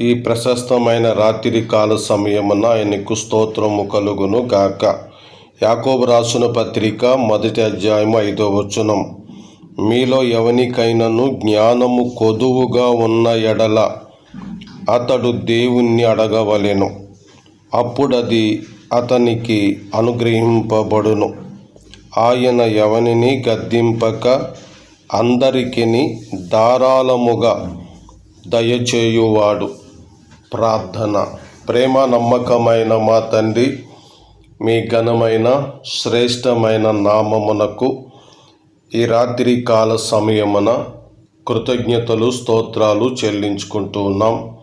ఈ ప్రశస్తమైన రాత్రి కాల సమయమున ఆయనకు స్తోత్రము కలుగును గాక. యాకోబు రాసిన పత్రిక మొదటి అధ్యాయం ఐదో వచనం. మీలో ఎవనికైనను జ్ఞానము కొదువుగా ఉన్న ఎడల అతడు దేవుణ్ణి అడగవలెను. అప్పుడది అతనికి అనుగ్రహింపబడును. ఆయన ఎవనిని గద్దింపక అందరికిని ధారాళముగా దయచేయువాడు. ప్రార్థన. ప్రేమ నమ్మకమైన మా తండ్రి మీ ఘనమైన శ్రేష్టమైన నామమునకు ఈ రాత్రి కాల సమయమున కృతజ్ఞతలు స్తోత్రాలు చెల్లించుకుంటూ ఉన్నాం.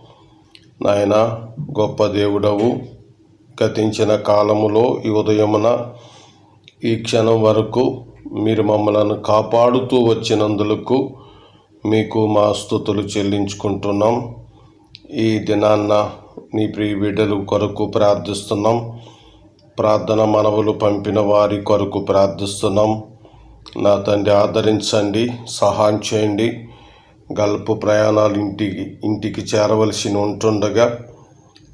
నాయన గొప్ప దేవుడవు గతించిన కాలములో ఈ ఉదయమున ఈ క్షణం వరకు మీరు మమ్మలను కాపాడుతూ వచ్చినందులకు మీకు మా స్థుతులు చెల్లించుకుంటున్నాం. ఈ దినాన్న నీ ప్రియ బిడ్డలు కొరకు ప్రార్థిస్తున్నాం. ప్రార్థన మనవులు పంపిన వారి కొరకు ప్రార్థిస్తున్నాం. నా తండ్రి ఆదరించండి సహాయం చేయండి. గల్పు ప్రయాణాలు ఇంటికి ఇంటికి చేరవలసి ఉంటుండగా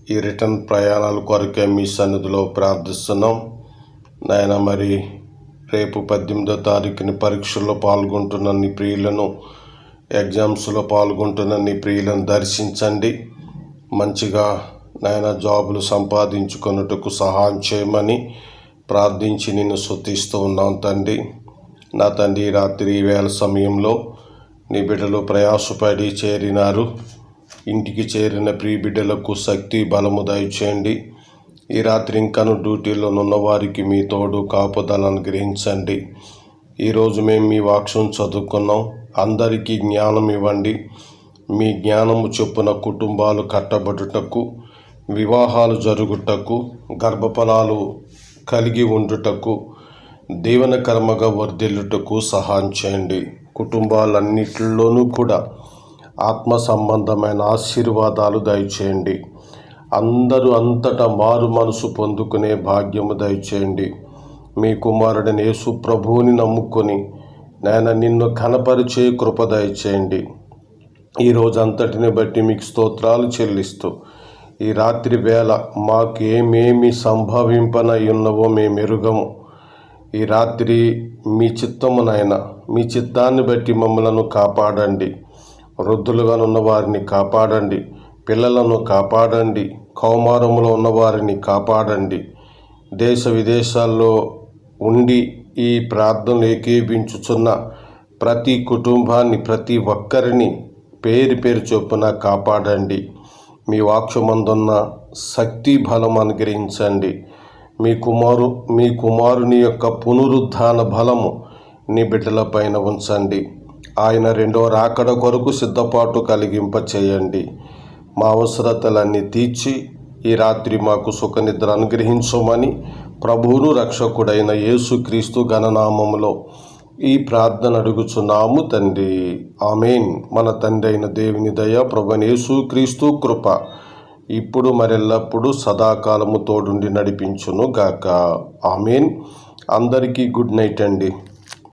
ఈ రిటర్న్ ప్రయాణాల కొరకే మీ సన్నిధిలో ప్రార్థిస్తున్నాం. నాయన మరి రేపు పద్దెనిమిదో తారీఖుని పరీక్షల్లో పాల్గొంటున్న నీ ప్రియులను ఎగ్జామ్స్లో పాల్గొంటున్న నీ ప్రియులను దర్శించండి. మంచిగా నాయన జాబులు సంపాదించుకొనుటకు సహాయం చేయమని ప్రార్థించి నిన్ను శుద్ధిస్తూ ఉన్నాం తండ్రి. నా తండ్రి రాత్రి వేల వేళ సమయంలో నీ బిడ్డలు ప్రయాసపడి చేరినారు. ఇంటికి చేరిన ప్రియ బిడ్డలకు శక్తి బలము దయచేయండి. ఈ రాత్రి ఇంకను డ్యూటీలో ఉన్న వారికి మీ తోడు కాపుదలను గ్రహించండి. ఈరోజు మేము మీ వాక్యం చదువుకున్నాం. అందరికీ జ్ఞానం ఇవ్వండి. మీ జ్ఞానము చొప్పున కుటుంబాలు కట్టబడుటకు వివాహాలు జరుగుటకు గర్భఫలాలు కలిగి ఉండుటకు దీవెనకర్మగా వర్ధిల్లుటకు సహాయం చేయండి. కుటుంబాలన్నిటిలోనూ కూడా ఆత్మ సంబంధమైన ఆశీర్వాదాలు దయచేయండి. అందరూ అంతటా మారు మనసు పొందుకునే భాగ్యము దయచేయండి. మీ కుమారుడిని యేసు ప్రభువుని నమ్ముకొని నాయన నిన్ను కనపరిచే కృపదయ చేయండి. ఈ అంతటిని బట్టి మీకు స్తోత్రాలు చెల్లిస్తూ ఈ రాత్రి వేళ మాకు ఏమేమి సంభవింపనై ఉన్నవో మేము ఎరుగము. ఈ రాత్రి మీ చిత్తమునైనా మీ చిత్తాన్ని బట్టి మమ్మలను కాపాడండి. వృద్ధులుగా ఉన్న వారిని కాపాడండి. పిల్లలను కాపాడండి. కౌమారములో ఉన్న వారిని కాపాడండి. దేశ విదేశాల్లో ఉండి ఈ ప్రార్థనలు ఏకీపించుచున్న ప్రతి కుటుంబాన్ని ప్రతి ఒక్కరిని పేరు పేరు చొప్పున కాపాడండి. మీ వాక్షమందున్న శక్తి బలం అనుగ్రహించండి. మీ కుమారు మీ కుమారుని యొక్క పునరుద్ధాన బలము నీ బిడ్డల పైన ఉంచండి. ఆయన రెండో రాకడ కొరకు సిద్ధపాటు కలిగింప చేయండి మా అవసరతలన్నీ తీర్చి ఈ రాత్రి మాకు సుఖనిద్ర అనుగ్రహించమని ప్రభువును రక్షకుడైన యేసుక్రీస్తు గణనామములో ఈ ప్రార్థన అడుగుచున్నాము తండ్రి. ఆమెన్. మన తండ్రి అయిన దేవుని దయ ప్రభుని యేసుక్రీస్తు కృప ఇప్పుడు మరెల్లప్పుడు సదాకాలము తోడుండి నడిపించును గాక ఆమెన్. అందరికీ గుడ్ నైట్ అండి.